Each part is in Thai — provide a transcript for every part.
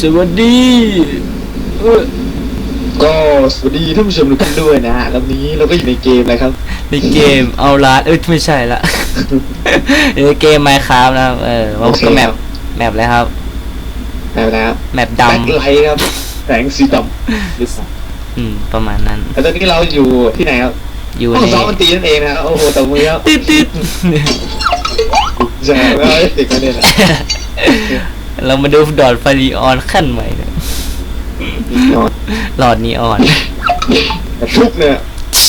สวัสดีเออก็สวัสดีท่านผู้ชมทุกท่านด้วยนะฮะแล้ววันนี้เราก็อยู่ในเกมอะไรครับ ในเกมเอาลาดเอ้ยไม่ใช่ละ ในเกมไมค์ครับนะครับเออว่าโอเคก็แมปครับแมปเลยครับ แบบนะครับแมปแบ็คดำไลท์ครับแสงสีดำหรือเปล่าอืม ประมาณนั้นแล้วตอนนี้เราอยู่ที่ไหนครับอยู่ห้องในซ้อมดนตรีนั่นเองนะครับโอ้โหตบมือครับติดติด ใช่แล้วเด็กก็เนี่ยแหละเรามาดูดอดไฟนีออนขั้นใหม่นะหลอดนีออน แต่ทุกเนี่ย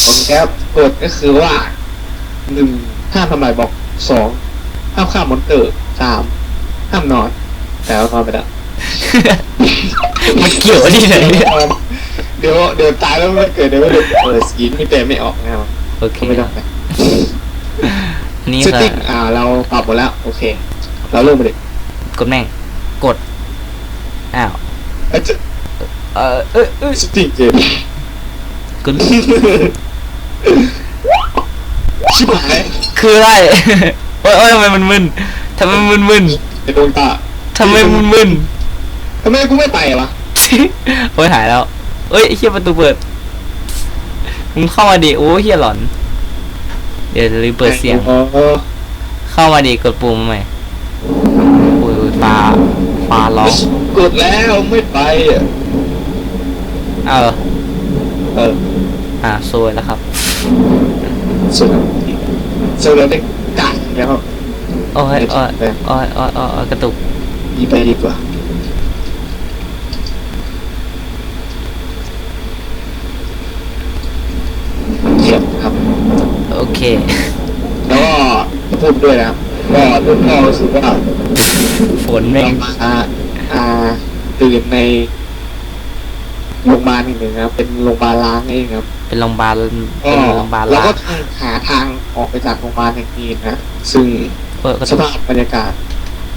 ผมแก๊ปเปิดก็คือว่าหนึ่งห้ามทำลายบล็อกสองห้ามฆ่ามอนเตอร์สามห้ามนอนแต่ว่านอนไปแล้ว มันเกี่ยวที่ไหนเนี่ยเดี๋ยวเดี๋ยวตายแล้วไม่เกิดเดี๋ยวไม่เปิดสกรีนไม่เต็มไม่ออกนะครับโอเคก็ไม่ต้องไปนี่เซตค่ะติ้งอ่า เราปรับหมดแล้ว โอเค เราเริ่มไปเลยกดแม่งกดอ้าวเอ้ยจะเออเออเออเซตติ้งเกมกดชิบหายคืออะไรโอ้ยโอ้ยทำไมมันมึนทำไมมันมึนในดวงตาทำไมมันมึน ทำไมกูไม่ไปวะโอ้ยหายแล้ว เอ้ยไอ้เฮียประตูเปิด มึงเข้ามาดิ โอ้ยเฮียหลอน เดี๋ยวจะรีบเปิดเสียงอ๋อเข้ามาดิกดปุ่มใหม่โอ้ยฟ้าฟ้าร้องกดแล้วไม่ไปอะเออเอออ่าซวยแล้วครับ สุดแล้วสุดแล้วได้กัดแล้วครับโอ้ยโอ้ยโอ้ยโอ้ยโอ้ยโอ้ยกระตุก ดีไปดีกว่าเยี่ยมครับ โอเค แล้วก็พูดด้วยนะครับก็เรื่องเรารู้สึกว่าฝนแม่งเรามาอ่าตื่นในโรงพยาบาลแห่งหนึ่งนะครับ เป็นโรงพยาบาลล้างเองครับ เป็นโรงพยาบาลก็เป็นโรงพยาบาลเราล้าก็งหาทางออกไปจากโรงพยาบาลแห่งนี้นะซึ่งเปิดกระสตุกภาพบรรยากาศ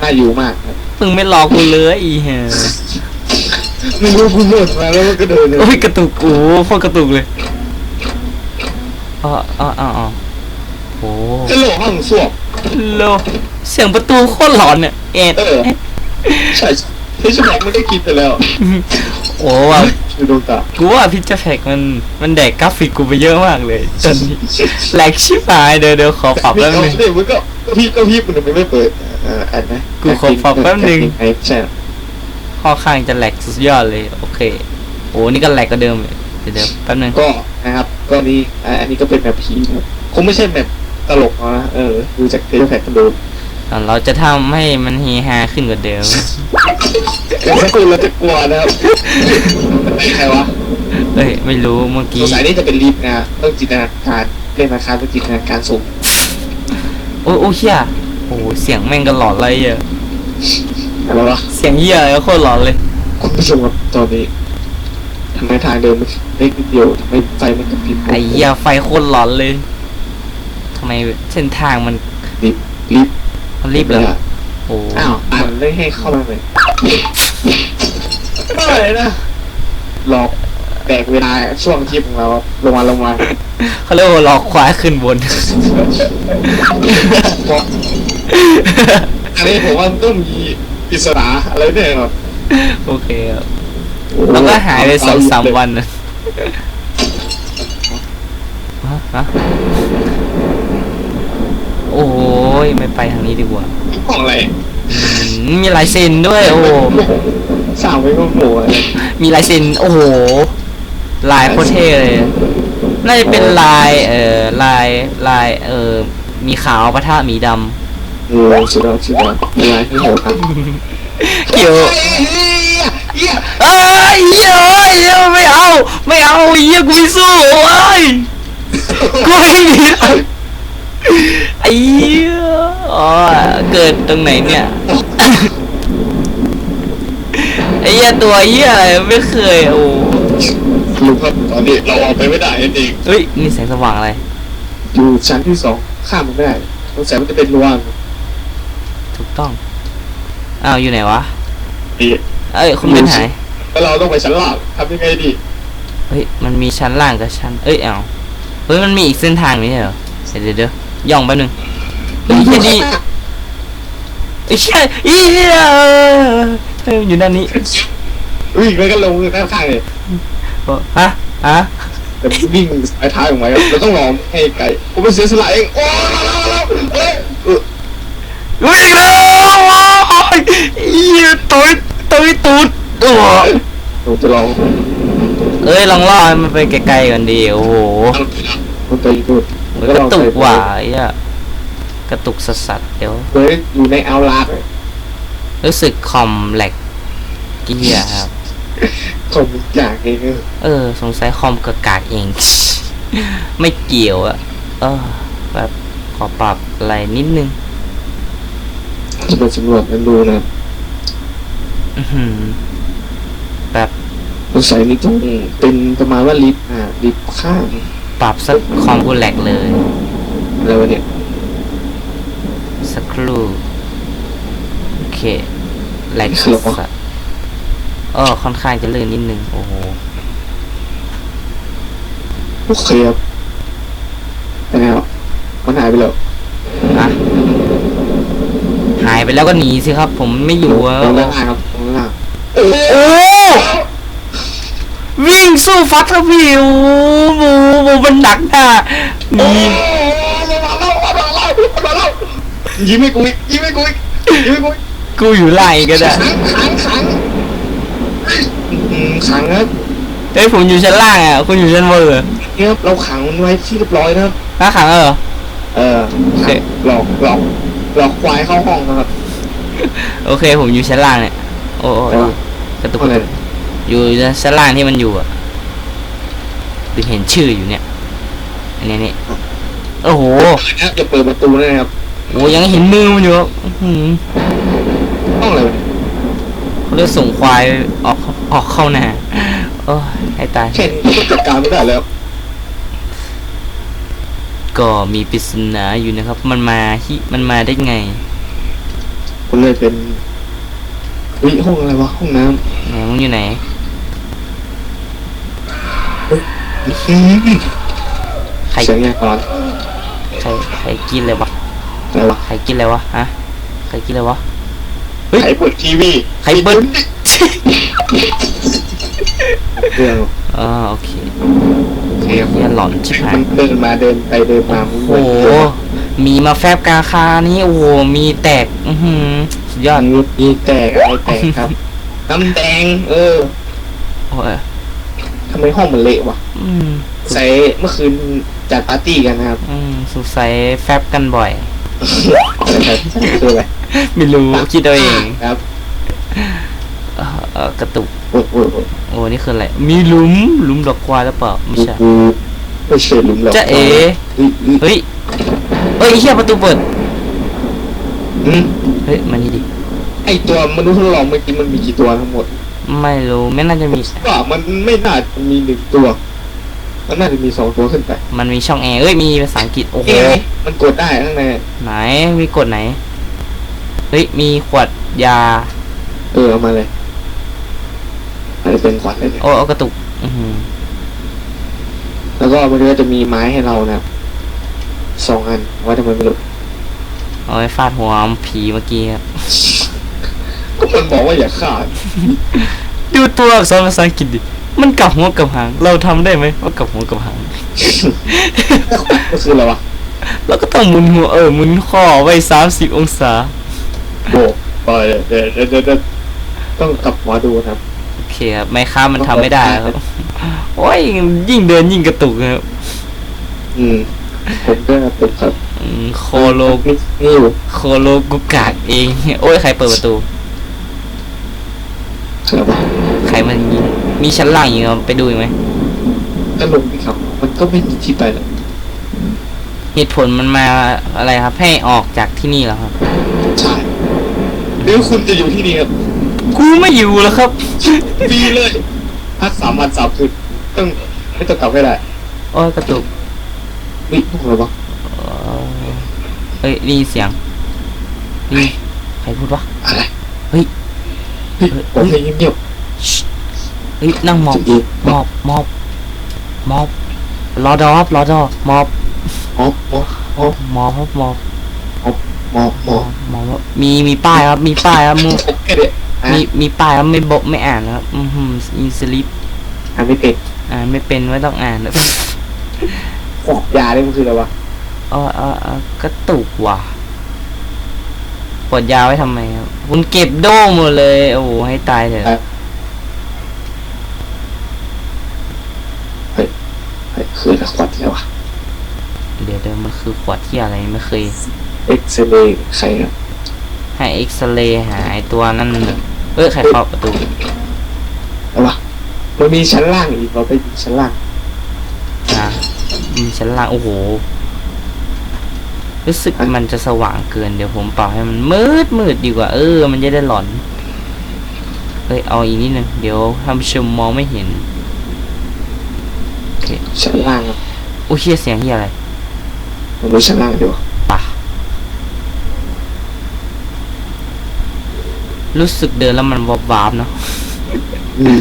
น่าอยู่มากครับมึงไม่รอกูเลยอีเหี้ยไม่รู้กูหมดมาแล้วมันก็เดินเลยโอ้ยกระตุกโอ้โหโคตรกระตุกเลยอ๋ออ๋ออ๋ออ๋อ โอ้กระโหลกห้องส้วมโลเสียงประตูโคตรหลอนเนี่ยเอ็ดเออใช่ที่สมองมันได้กินไปแล้วโอ้ว่ะดูดวงตากูว่าพิจแพกมันมันแดกกราฟิกกูไปเยอะมากเลยจนแหลกชิบหายเดี๋ยวเดี๋ยวขอปรับแป๊บนึงเนี่ยมันก็ก็พี่ก็พี่มันไม่เปิดอ่ออันนะกูขอปรับแป๊บนึงใช่ข้อข้างจะแหลกสุดยอดเลยโอเคโอ้นี่ก็แหลกก็เดิมเลยเดี๋ยวแป๊บนึงก็นะครับ ก็นี่อ่าอันนี้ก็เป็นแบบผีนะครับคงไม่ใช่แบบ ตลกเอานะเออดูจากเทปแพคกันดูก่อนเราจะทำให้มันเฮฮาขึ้นกว่าเดิมแต่ถ้าคุณเราจะกลัวนะครับมันเป็นใครวะเอ้ยไม่รู้เมื่อสกี้ งสัยนี่จะเป็นลิฟต์นะต้องจินตนาการเล่นนะครับต้องจินตนาการสูงโอ้ยโอ้ยเฮียโอ้โหเสียงแม่งก็หลอนเลยอะอะไรวะเสียงเฮียอะไรก็โคตรหลอนเลย คุณผู้ชมครับตอนนี้ทำไมทางเดินมันเล็กนิดเดียวทำไมไฟมันกระพริบไอ้เหี้ยไฟโคตรร้อนเลย ทำไมเส้นทางมันลิฟต์ลิฟต์มันรีบเลยโอ้อ้าวอ่านเลยให้เข้ามาเลยอะไรนะหลอกแบกเวลาช่วงทริปของเราลงมาลงมาเขาเรียกว่าหลอกควายขึ้นบนเพราะอันนี้ผมว่าต้องมีปริศนาอะไรแน่นอนโอเคครับแล้วก็หายไปสองสามวันนะฮะฮะโอ้ยไม่ไปทางนี้ดีกว่าของอะไรอืมมีลายเซ็นด้วย โอ้สร้างไว้ก็โหอะไรมีลายเซ็นโอ้โหลายโคตรเท่เลยน่าจะเป็นลายเอ่อลายลายเอ่อมีขาวปะทะหมีดำโอ้สุดยอดสุดยอดอะไรที่โหดครับเกี่ยวเหี้ยเอ้ยเหี้ยเอ้ยเหี้ยไม่เอา ไม่เอาเหี้ยกูไม่สู้เอ้ยกูไม่มี ไอ้เหี้ยอ๋อเกิดตรงไหนเนี่ย ไอ้เหี้ยตัวเหี้ยอะไรไม่เคยโอ้ลุงครับตอนนี้เราออกไปไม่ได้จริงเฮ้ยนี่แสงสว่างอะไรๆอยู่ชั้นที่สองข้ามมันไม่ได้สงสัยมันจะเป็นรั้วถูกต้องอ้าวอยู่ไหนวะนี่เอ้ยคุณเป็นหายแล้วเราต้องไปชั้นล่างทำยังไงดีเฮ้ยมันมีชั้นล่างกับชั้นเอ้ยเอาเฮ้ยมันมีอีกเส้นทางไม่ใช่เหรอเดี๋ยวเดี๋ยวๆย่ องแป๊บนึงเฮ้ยแค่นี้ไอ้เชี่ยอีเหี้ยเฮ้ยมันอยู่ด้านนี้วิ่งแล้วก็ลงข้างๆเลยฮะฮะแต่วิ่งสายท้ายออกมาครับเราต้องรอให้ไก่ผมไปเสียสละเองโอ้ยมาแล้วมาแล้วเอ้ยเออวิ่งแล้วโอ้ยอีตุยตุยตุดโอ้ยเราจะลองเอ้ยลองล่อให้มันไปไกลๆกันดีโอ้โหมันไปดู ดมันกระตุกว่ะไอ้เหี้ยกระตุกสัสๆเดี๋ยวเฮ้ยอยู่ในเอาลาดเลยรู้สึกคอมแหลกเกียครับ คนอย่างเองเออ สงสัยคอมกากากเอง ไม่เกี่ยวอะเออแบบขอปรับอะไรนิดนึง จะไปสำรวจกันดูนะอื้อหือแบบสงสัยนี่ต้องเป็นประมาณว่าลิฟต์อ่าลิฟต์ข้าง ปรับสักคอมกูแหลกเลย อะไรวะเนี่ยสักครู่ โอเคแหลกคืออะไรวะสัสๆเออค่อนข้างจะลื่นนิดนึง โอ้โหโอเคครับไปแล้วมันหายไปแล้วอะหายไปแล้วก็หนีสิครับ ผมไม่อยู่อะตรงล่างครับตรงล่างเอโอ้อ วิ่งสู้ฟัดครับพี่โอ้โหโหมันหนักหน้าหนียิ้มให้กูอีกยิ้มให้กูอีกยิ้มให้กูอีกกูอยู่ไล่ก็ได้ขังขังขังอืมขังครับเฮ้ยผมอยู่ชั้นล่างอะคุณอยู่ชั้นบนเหรอเนี่ยครับเราขังมันไว้ที่เรียบร้อยนะครับถ้าขังแล้วเหรอเออโอเคหลอกหลอกหลอกควายเข้าห้องนะครับ โอเคผมอยู่ชั้นล่างเนี่ยโอ้โอ้เออกระตุกอะไร อยู่ชั้นล่างที่มันอยู่อะคือเห็นชื่ออยู่เนี่ย อันนี้นี่โอ้โหอย่าเปิดประตูเลยนะครับโอ้ยังเห็นมือมันอยู่อะอื้อหือห้องอะไรวะเขาเรียกส่งควายออกออกเข้าหน้าโอ้ยให้ตายแค่นี้ก็จัดการไม่ได้แล้ว ก็มีปริศนาอยู่นะครับ มันมาที่มันมาได้ไงคนเลยเป็นวิห้องอะไรวะห้องน้ไหนมึงอยู่ไหนำ ใครเสียงยังก่อนใครใครกินเลยวะอะไรวะใครกินเลยวะฮะใครกินเลยวะเฮ้ยใครเปิดทีวีใครเปิดเรื่องอ๋อโอเคเสียงเฮียหลอนชิบหายมันเดินมาเดินไปเดินมาโอ้โหมีมาแฟบกลางคานี่โอ้โหมีแตกอือหือสุดยยออดดงุดมีแตกอะไรแตกครับน้ำแดงเออโอ้ยทำไมห้องมันเละวะอืมใส่เมื่อคืนจัดปาร์ตี้กันนะครับอืมสงสัยแฟบกันบ่อยแต่คืออะไรไม่รู้ คิดเอาเองครับเอ่อเอ่อกระตุก โอ้โหโอ้นี่คืออะไร มีหลุมหลุมดอกควายหรือเปล่าไม่ใช่กูไม่เฉยลืมหรอกจะเอ๋เฮ้ยเฮ้ยเฮ้ยเฮ้ยไอ้เฮียประตูเปิด อืมเฮ้ยมานี่ดิไอตัวมนุษย์ทดลองเมื่อกี้มันมีกี่ตัวทั้งหมด ไม่รู้ไม่น่าจะมีก็มันไม่น่าจะมีหนึ่งตัว มันน่าจะมีสองตัวขึ้นไปมันมีช่องแอร์เอ้ยมีภาษาอังกฤษโอ้โหเอ๊ะมันกดได้ข้างในไหนมีกดไหนเฮ้ยมีขวดยา เออเอามาเลยอาจจะเป็นขวัญเลยเนี่ยโอ้เอากระตุก อือหือแล้วก็มันก็จะมีไม้ให้เรานะครับสองอันไว่าทำไมไม่รู้เอาไว้ฟาดหัวผีเมื่อกี้ครับ ก็มันบอกว่าอย่าฆ่าดูตัวอักษรภาษาอังกฤษดิ มันกลับหัวกลับหาง เราทำได้ไหมว่ากลับหัวกลับหาง ก็คืออะไรวะเราก็ต้องหมุนหัวเออหมุนข้อไว้สามสิบองศา โบกไปเดี๋ยวเดี๋ยวเดี๋ยวเดี๋ยวต้องกลับหัวดูนะครับ โอเคครับไม่ค้ามันทำไม่ได้ครับ โอ้ยยิ่งเดินยิ่งกระตุกครับอืมผมก็ติดครับอืมโคโลนี่นี่อยู่ โคโลกุกากเอง โอ้ยใครเปิดประตูอะไรวะ ใครมันยิงมีชั้นล่างอีกครับไปดูอีกไหมก็ลงดิครับ มันก็ไม่มีที่ไปแล้วเหตุผลมันมาอะไรครับ ให้ออกจากที่นี่แล้วครับใช่เดี๋ยวคุณจะอยู่ที่นี่ครับกูไม่อยู่แล้วครับฟรีเลยพักสามวันสามคืนต้องไม่ต้องกลับให้ได้โอ้ยกระตุกวิพวกอะไรวะเอ่อเฮ้ยได้ยินเสียงนี่ใครพูดวะอะไรเฮ้ย เฮ้ยผมเพลงเงียบเฮ้ยนั่งหมอบหมอบหมอบหมอบรอดอครับรอดอหมอบมอบมอบมอบหมอบครับหมอบมอบมอบหมอบครับมีมีป้ายครับ มีป้ายครับมึงแค่เด็กมีมีป้ายครับไม่บอกไม่อ่านครับ อือหืออินสลิปอ่านไม่เป็นอ่านไม่เป็นไม่ต้องอ่านแล้วขอบยาเนี่ยมันคืออะไรวะ เออเออเออกระตุกว่ะ กดยาไว้ทำไมครับคุณเก็บโด้หมดเลย โอ้โหให้ตายเถอะเฮ้ยคืออะไรขวดที่อะไรวะเดี๋ยวเดี๋ยวมันคือขวดที่อะไรไม่เคย เอ็กซเรย์ใครครับให้เอ็กซเรย์หาไอตัวนั่นเอ้ยใครเข้าประตูอะไรวะมันมีชั้นล่างอีกเราไปดูชั้นล่างนะมีชั้นล่างโอ้โห รู้สึกมันจะสว่างเกินเดี๋ยวผมปรับให้มันมืดมืดดีกว่า เออ มันจะได้หลอนเฮ้ยเอาอีกนิดนึงเดี๋ยวท่านผู้ชมมองไม่เห็นโอเคชั้นล่างครับโอ้เชี่ยเสียงที่อะไรมาดูชั้นล่างดีกว่าป่ะรู้สึกเดินแล้วมันวบวาบๆเนาะอืม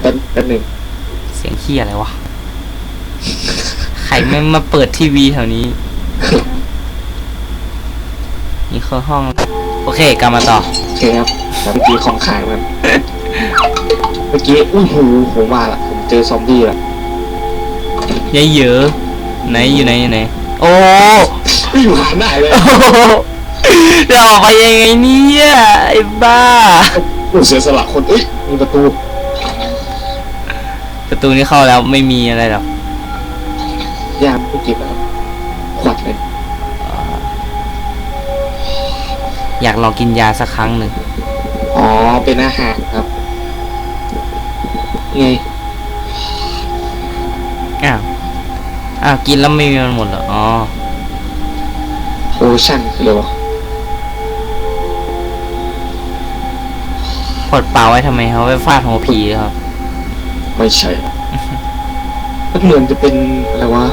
เป็นเป็นหนึ่งเสียงขี้อะไรวะใครไม่งมาเปิดทีวีแถวนี้ นี่คือห้อง โอเคกลับมาต่อ โอเคครับแล้วเมื่อกี้ของขายมัน เมื่อกี้อู้หูผมมาละผมเจอซอมบี้ละยายเหยอะไหนอยู่ไหนอยู่ไหน โอ้ไม่อยู่หาได้เลยโอ้โหจะออกไปยังไงเนี่ยไอ้บ้ากูเสียสละคนเอ้ยมีประตูประตูนี้เข้าแล้วไม่มีอะไรหรอกยามไม่เก็บแล้วข อยากลองกินยาสักครั้งหนึ่งอ๋อ เป็นอาหารครับ ไง อ้าว อ้าว กินแล้วไม่มีมันหมดเหรอ อ๋อโอชั่นคืออะไรวะพดเปล่าไว้ทำไมเขาไปฟาดหัวผีครับ ไม่ใช่มันเหมือนจะเป็นอะไรวะ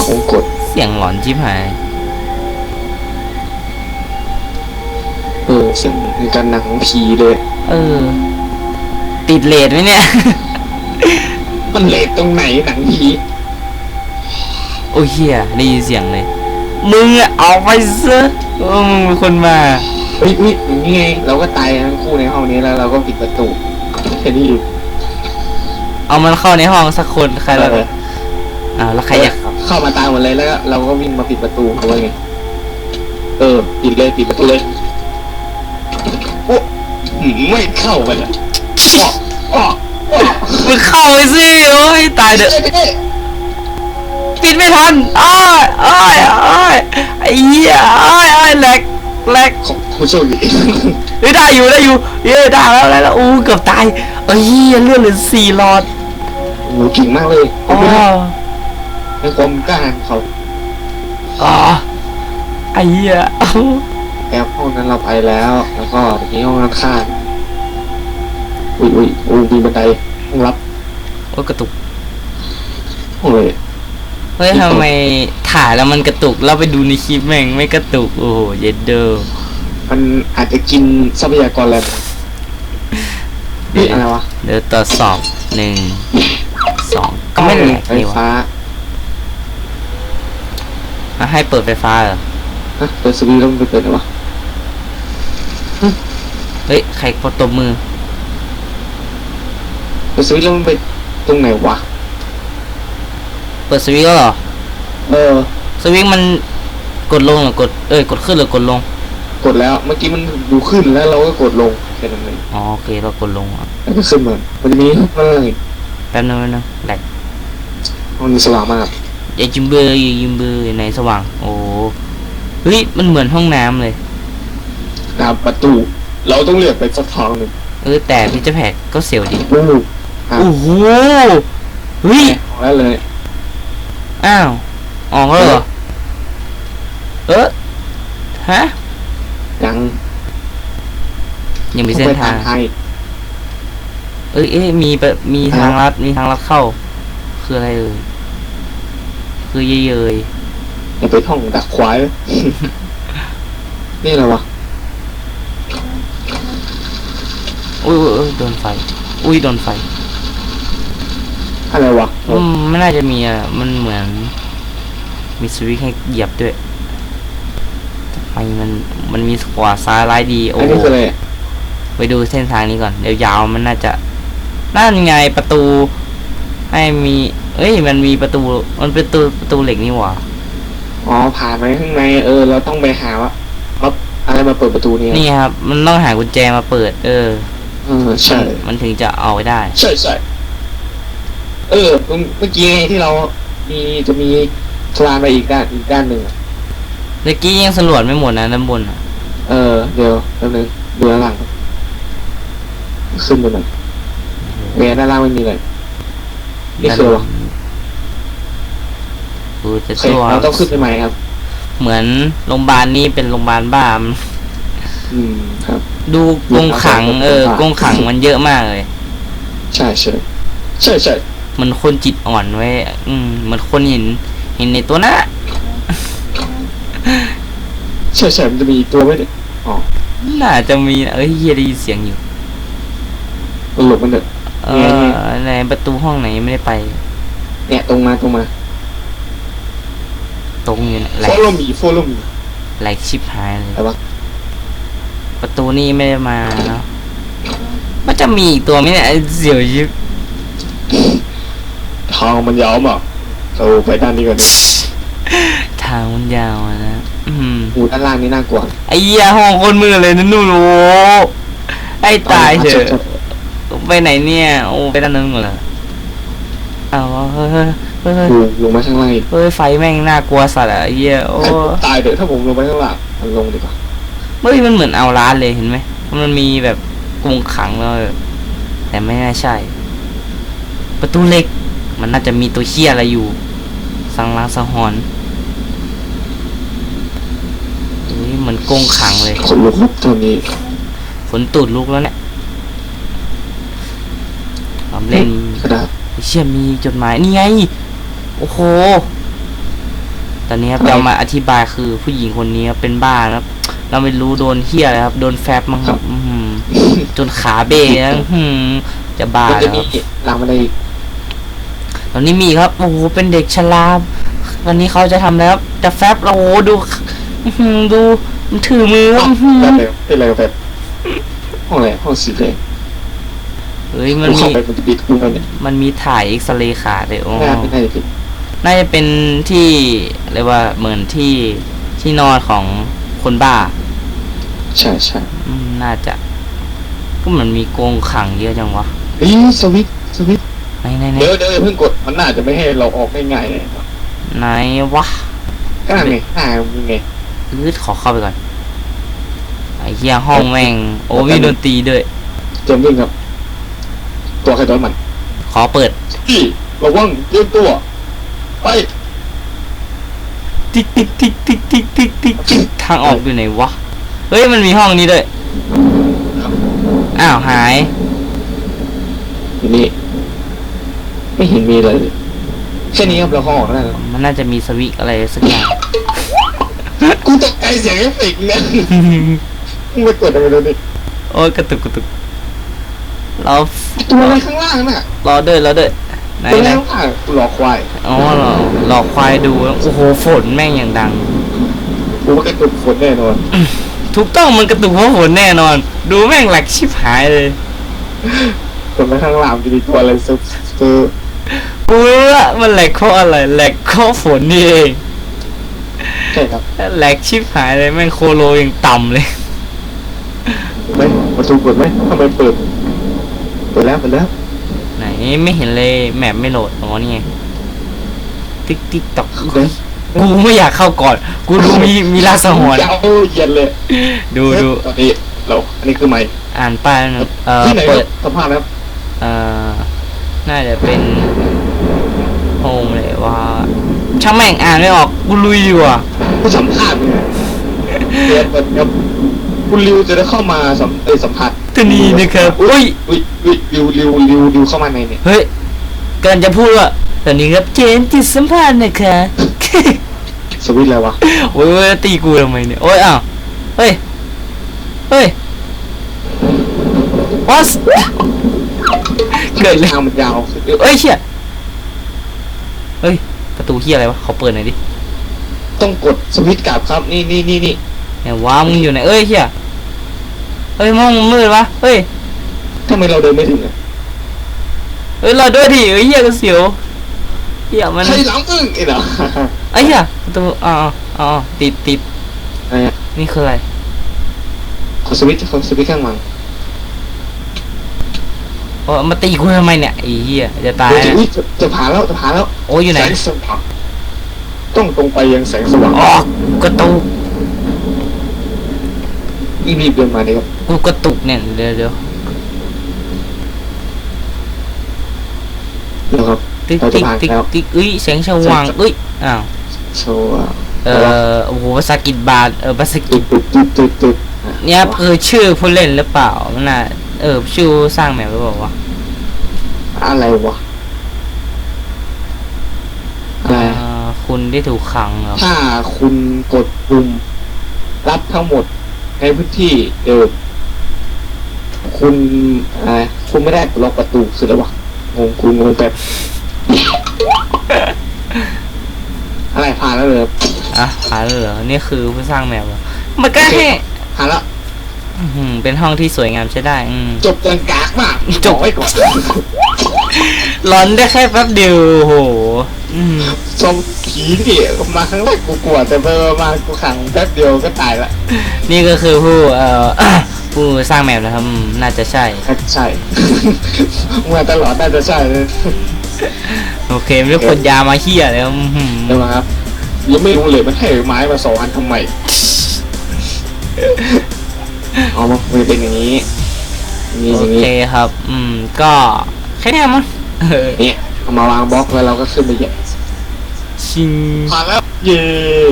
ของกด เสียงหลอนชิบหาย เออเสียงในการหนังของผีเลย เออ ติดเลดไหมเนี่ย มันเลทตรงไหนหนังผีโอ้ยเฮียได้ยินเสียงเลย มึงอะเอาไปซะเออมึงเป็นคนมาเฮ้ยนี่อย่างนี้ไง เราก็ตายทั้งคู่ในห้องนี้แล้ว เราก็ปิดประตูแค่นี้เองเอามันเข้าในห้องสักคนใครแล้วเอออ่าวแล้วใครอยากเข้ามาตามหมดเลยแล้วก็เราก็วิ่งมาปิดประตูเขาว่าไงเออปิดเลยปิดประตูเลยโอ้หืม ไม่เข้าไปเลยอ้ออ้ออ้อมึงเข้าไปสิโอ้ยตายเด้อเอ้ยเอ้ยปิดไม่ทันอ้ายอ้ายอ้ายไอ้เหี้ยอ้ายอ้ายแหลกแหลกของผู้โชคดีเฮ้ยได้อยู่ได้อยู่เฮ้ยได้แล้วได้แล้วอู้เกือบตายเอ้ยเหี้ยเลือดเหลือสี่หลอดโอ้โหเก่งมากเลยอ๋อในความกล้าหาญของเขาอ๋อไอ้เหี้ยเอ้า แอบห้องนั้นเราไปแล้ว แล้วก็ทีนี้ห้องนั้นข้างอุ้ยอุ้ยอุ้ยมีบันไดห้องรับโอ้ยกระตุกห้องเลยเฮ้ยทำไมถ่ายแล้วมันกระตุกแล้วไปดูในคลิปแม่งไม่กระตุก โอ้โหเย็ดเดอมันอาจจะกินทรัพยากรแรงนี่อะไรวะ เดี๋ยวตรวจสอบหนึ่งสองก็ไม่แหลกไฟนี่หวะฟ้าอะให้เปิดไฟฟ้าเหรอฮะเปิดสวิตช์แล้วมันไปเปิดไหนวะ เฮ้ย ใครกดตบมือ เปิดสวิตช์แล้วมันไปตรงไหนวะ เปิดสวิตช์แล้วเหรอ เออ สวิตช์มันกดลงหรือกด เอ้ย กดขึ้นหรือกดลง กดแล้ว เมื่อกี้มันดูขึ้นแล้วเราก็กดลงแค่นั้นเองอ๋อโอเคเรากดลงอะแล้วก็ขึ้นมามันจะมีห้องอะไรอีกแป๊บนึงแป๊บนึงแหลกห้องนี้สว่างมากอย่าจิมเบอร์อย่าจิมเบอร์ในสว่าง โอ้ เฮ้ย มันเหมือนห้องน้ำเลย นะครับประตู เราต้องเลือกไปสักทางหนึ่งเออแต่พิจแพกก็เสียวดีอู้อะโอ้โหเฮ้ยของแล้วเลย อ้าวออกแล้วเหรอเออฮะยังยังมีเส้นทางไทยเอ้ยเอ้ยมีแบบมีทางลัดมีทางลัดเข้า คืออะไรเอ่ยคือเยยเยยอย่าไปท่องดักควาย นี่อะไรวะ อุ้ยอุ้ยอุ้ย โดนไฟออุ้ยโดนไฟ อะไรวะอืมไม่น่าจะมีอะ มันเหมือน มีสวิตช์ให้เหยียบด้วยทำไมมันมันมีขวาซ้ายร้ายดี โอ้อันนี้คืออะไรอะไปดูเส้นทางนี้ก่อน เดี๋ยวยาวมันน่าจะนั่นไงประตู ให้มี เอ้ย มันมีประตู มันเป็นประตูประตูเหล็กนี่หว่าอ๋อผ่านไปข้างในเออ เราต้องไปหาว่ามาอะไรมาเปิดประตูเนี่ยนี่ครับ มันต้องหากุญแจมาเปิด เออ เออใช่มันถึงจะเอาไปได้ ใช่ใช่เออเมื่อกี้ไงที่เรามีจะมีคลานไปอีกด้านอีกด้านหนึ่งอะเมื่อกี้ยังสำรวจไม่หมดนะด้านบนอะเออเดี๋ยวแป๊บนึงดูด้านล่างครับขึ้นไปหน่อยเมียด้านล่างไม่มีเลยนี่คืออะไรวะดูจะโอเคตัวเราต้องขึ้นไปใหม่ครับ เหมือนโรงพยาบาลนี่เป็นโรงพยาบาลบ้ามันอืม ครับ ดูกรงขัง เออโรงพยาบาลกรงขังมันเยอะมากเลย ใช่ใช่ใช่ใช่มันคนจิตอ่อนไว้ อืมเหมันคนเห็น เห็นในตัวนั้นอะใช่ใช่มันจะมีอีกตัวไหมเนี่ยอ๋อน่าจะมีนะเอ้ยเฮียได้ยินเสียงอยู่มันหลบมันเถอะเอเนี่ยอในประตูห้องไหนไม่ได้ไป เนี่ยตรงมาตรงมา ตรงอยู่นะแหลก follow me follow me แหลกชิบหายเลยอะไรวะ ประตูนี่ไม่ได้มาเนาะมันจะมีอีกตัวไหมเนี่ยไอ้เสี่ยวยิบทางมันยาวมากเราไปด้านนี้ก่อนดิทางมันยาวอะนะอืมอูด้านล่างนี่น่ากลัวไอ้เหี้ยห้องคนมือเลยนะนู่นโอ้โหไอ้ตายเถอะไปไหนเนี่ย โอ้ไปด้านนั้นหมดเลยเอาเฮ้ยเฮ้ยเฮ้ยเฮ้ยลงลงมาข้างล่างอีกเฮ้ยไฟแม่งน่ากลัวสัตว์อะไอ้เหี้ยโอ้ให้ผมตายเถอะถ้าผมลงไปข้างล่างมันลงดีกว่า เฮ้ยมันเหมือนเอาร้านเลยเห็นไหมมันมีแบบกรงขังแล้วแต่ไม่น่าใช่ ประตูเหล็ก มันน่าจะมีตัวเหี้ยอะไรอยู่ สังลางสังหรณ์เฮ้ยเหมือนกรงขังเลยขนลุกครับตอนนี้ฝนตูดลุกแล้วเนี่ยทำเล่นกระดาษไอ้เชี่ยมีจดหมายนี่ไง โอ้โห ตอนนี้ครับอะไรเรามาอธิบายคือผู้หญิงคนนี้ครับเป็นบ้านะครับ เราไม่รู้โดนเฮียอะไรครับ โดนแฟบมั้งครับ อื้อหือจนขาเบะนะอื้อหือจะบ้ามันจะแล้วมีครับรางบันไดอีกตอนนี้มีครับ โอ้โห เป็นเด็กชราวันนี้เขาจะทำแล้วจะแฟบโอ้โหดูอื้อหือดูมันถือมือครับอื้อหือแบบแบบเป็นอะไรกับแบบห้องอะไรห้องสีแดงเฮ้ยมันเข้ามีไปมันจะปิดกูแล้วเนี่ยมันมีถ่ายเอ็กซเรย์ขาเลยโอ้หน้าไม่น่าจะปิดน่าจะเป็นที่เรียกว่าเหมือนที่ที่นอนของคนบ้า ใช่ใช่น่าจะ ก็มันมีโกงขังเยอะจังวะเอ๊สวิตสวิตไหนไหนเดี๋ยวเดี๋ยวเพิ่งกดมันน่าจะไม่ให้เราออกง่ายๆเลยไหนวะก็ไหงอ่าไงอืดขอเข้าไปก่อนไอ้เหี้ยห้องแม่งโอ้มีดนตรีด้วยจมวิ่งครับ ตัวใครตัวมัน ขอเปิดที่ระวังเตรียมตัวไปติ๊กติ๊กติ๊กติ๊กติ๊กติ๊กติ๊กทางออกอยู่ไหนวะ เฮ้ยมันมีห้องนี้ด้วย อ้าวหาย ทีนี้ ไม่เห็นมีเลยแค่นี้ครับเราเข้าออกได้แล้วมันน่าจะมีสวิตช์อะไรสักอย่าง กูตกใจเสียงเอฟเฟกต์เนี่ยมึงไปกดอะไรเลยดิโอ้ยกระตุกกระตุกเราตัวอะไรข้างล่างน่ะรอด้วยรอด้วยไหนตัวไหอะไรนข้างล่างกูหลอกควายอ๋อเหรอหลอกควายดู โอ้โหฝนแม่งอย่างดัง กูว่ากระตุกฝนแน่นอน ถูกต้องมันกระตุกเพราะฝนแน่นอน ดูแม่งแหลกชิบหายเลยส่วนไปข้างล่างจะมีตัวอะไรซุปซุปกูรู้ละมันแหลกเพราะอะไรแหลกเพราะฝนนี่เองใช่ครับแหลกชิบหายเลยแม่งโคโลยังต่ำเลยถูกไหมประตูเปิดไหมทำไมเปิดเปิดแล้วเปิดแล้ว ไหนไม่เห็นเลยแมปไม่โหลดอ๋อนี่ไงติ๊กติ๊กตอก กูไม่อยากเข้าก่อน กูดูมีมีลาสหอนยาวเย็นเลยดูดูตอนนี้เราอันนี้คือไม้อ่านป้ายหน่อยเอ่อที่ไหนเปิดสภาพแล้วเอ่อน่าจะเป็นโฮมเลยว่าช่างแม่งอ่านไม่ออกกูลุยดีกว่าผู้สัมภาษณ์เนี่ยเดี๋ยวเดี๋ยวคุณริวจะได้เข้ามาสัมเอยสัมผัสทีนี้นะครับอุ้ยอุ้ยอุ้ยริวริวริวริวเข้ามาในเนี่ยเฮ้ยกำลังจะพูดว่าตอนนี้ครับเจนจิตสัมพันธ์นะคะ สวิตช์อะไรวะโอ้ยโอ้ยตีกูทำไมเนี่ย โอ้ยอ้าว เฮ้ย เฮ้ย what เกิดเลยทางมันยาวเอ้ยเชี่ยเฮ้ย ประตูเฮียอะไรวะเขาเปิดหน่อยดิต้องกดสวิตช์กลับครับ นี่นี่นี่นี่เนี่ยว้ามึงอยู่ไหนเอ้ยเฮียเฮ้ยมองมืดวะ เฮ้ย ทำไมเราเดินไม่ถึงอะเฮ้ยเราด้วยดิเฮ้ยเฮียก็เสียวเฮียมันใช่หลังอึ้งไอ้เหรอไอ้เฮีย ประตูอ๋ออ๋อติดติดอะไรอะนี่คืออะไรกดสวิตช์กดสวิตช์ข้างหลังโอ้มาตีกูทำไมเนี่ยไอ้เฮียจะตายเดี๋ยวจะนะอุ๊ยจะจะผ่านแล้วจะผ่านแล้วโอ้ยอยู่ไหนแสงสว่างต้องตรงไปยังแสงสว่างอ๋อกูกระตุกอีบีบเดินมาเนี่ยครับกูกระตุกเนี่ยเดี๋ยวเดี๋ยวเดี๋ยวครับ ติ๊กเราจะติ๊กผ่านติ๊กแล้ว ติ๊กเอ้ยแสงสว่างเอ้ยอ้าว โชว์อะเออโอ้โหภาษาอังกฤษบาทเออภาษาอังกฤจุษดจุดจุดจุดจุดเนี่ยคือชื่อผู้เล่นหรือเปล่ามันน่ะเออชื่อสร้างแมปหรือเปล่าวะอะไรวะอะไรเอ่อคุณที่ถูกขังเหรอถ้าคุณกดปุ่มรับทั้งหมดในพื้นที่เดิมคุณอะไรคุณไม่ได้ล็อกประตูสุดแล้ววะงงคุณงงแบบ อะไรผ่านแล้วเลยอะผ่านแล้วเหรอนี่คือผู้สร้างแมปเหรอมันก็แค่ผ่านแล้วอื้อหือเป็นห้องที่สวยงามใช้ได้ อืมจบจังกากมากจบบอกไว้ก่อนร้อนได้แค่แป๊บเดียวโอ้โหอืมชมผีนี่มาครั้งแรกกูกลัวแต่ไปมากูขังแป๊บเดียวก็ตายละ นี่ก็คือผู้เอ่อผู้สร้างแมปนะครับอืมน่าจะใช่ ใช่มาตลอดน่าจะใช่เลย โอเคไม่รู้คนยามาเฮียแล้วอื้อหือเดี๋ยวมาครับยังไม่รู้เลยมันให้ไม้มาสองอันทำไม เอามามันเป็นอย่างนี้มีอโอย่างนี้เคครับ อืม ก็แค่เนี้ยมั้งเออเนี่ยเอามาวางบล็อกแล้วเราก็ขึ้นไปเหยียบชิง ผ่านแล้ว เย่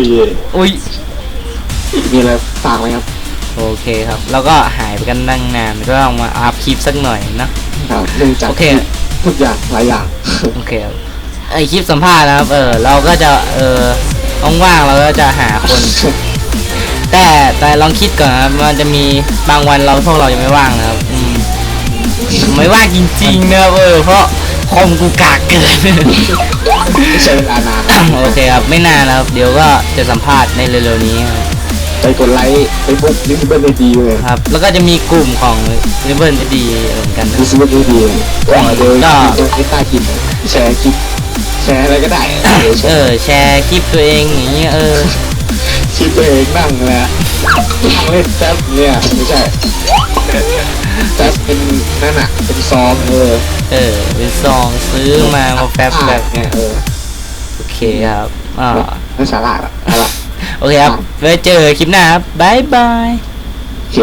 เย่อุ้ย มีอะไรฝากไหมครับโอเคครับ แล้วก็หายไปกันตั้งนาน ก็ต้องมาอัพคลิปสักหน่อยเนอะ ครับเนื่องจากโอเคทุ กอย่างหลายอย่าง โอเคครับไอคลิปสัมภาษณ์นะครับ เออ เราก็จะ เออว่างๆเราก็จะหาคน แต่แต่ลองคิดก่อนนะครับมันจะมีบางวันเราพวกเรายังไม่ว่างนะครับอืมไม่ว่างจริงๆนะครับเออ เพราะคอมกูกากเกิน ไม่ใช่เวลานาน โอเคครับ ไม่นานนะครับ เดี๋ยวก็จะสัมภาษณ์ในเร็วๆนี้ครับ ไปกดไลค์ไปบุ๊กลิสเบิลได้ดีเลยครับ แล้วก็จะมีกลุ่มของ r i b b o n ดีเหมือนกันนะลิสเบิลได้ดีเลยก็เดี๋ยวก็ไม่กล้ากินแชร์คลิปแชร์อะไรก็ได้เดี๋ยวแชเอร์อแชร์คลิปตัวเองอย่างเงี้ยเออคลิปตัวเองนั่งเลยอะนั่งเล่นแท็บเนี่ยไม่ใช่แท็บเป็นนั่นอะเป็นซองเออเออเป็นซองซื้อมามาแป๊บแบบเนี่ยเออโอเคครับอ่านั่นสาระอะสาระ โอเคครับไว้เจอคลิปหน้าครับบายบาย โอเค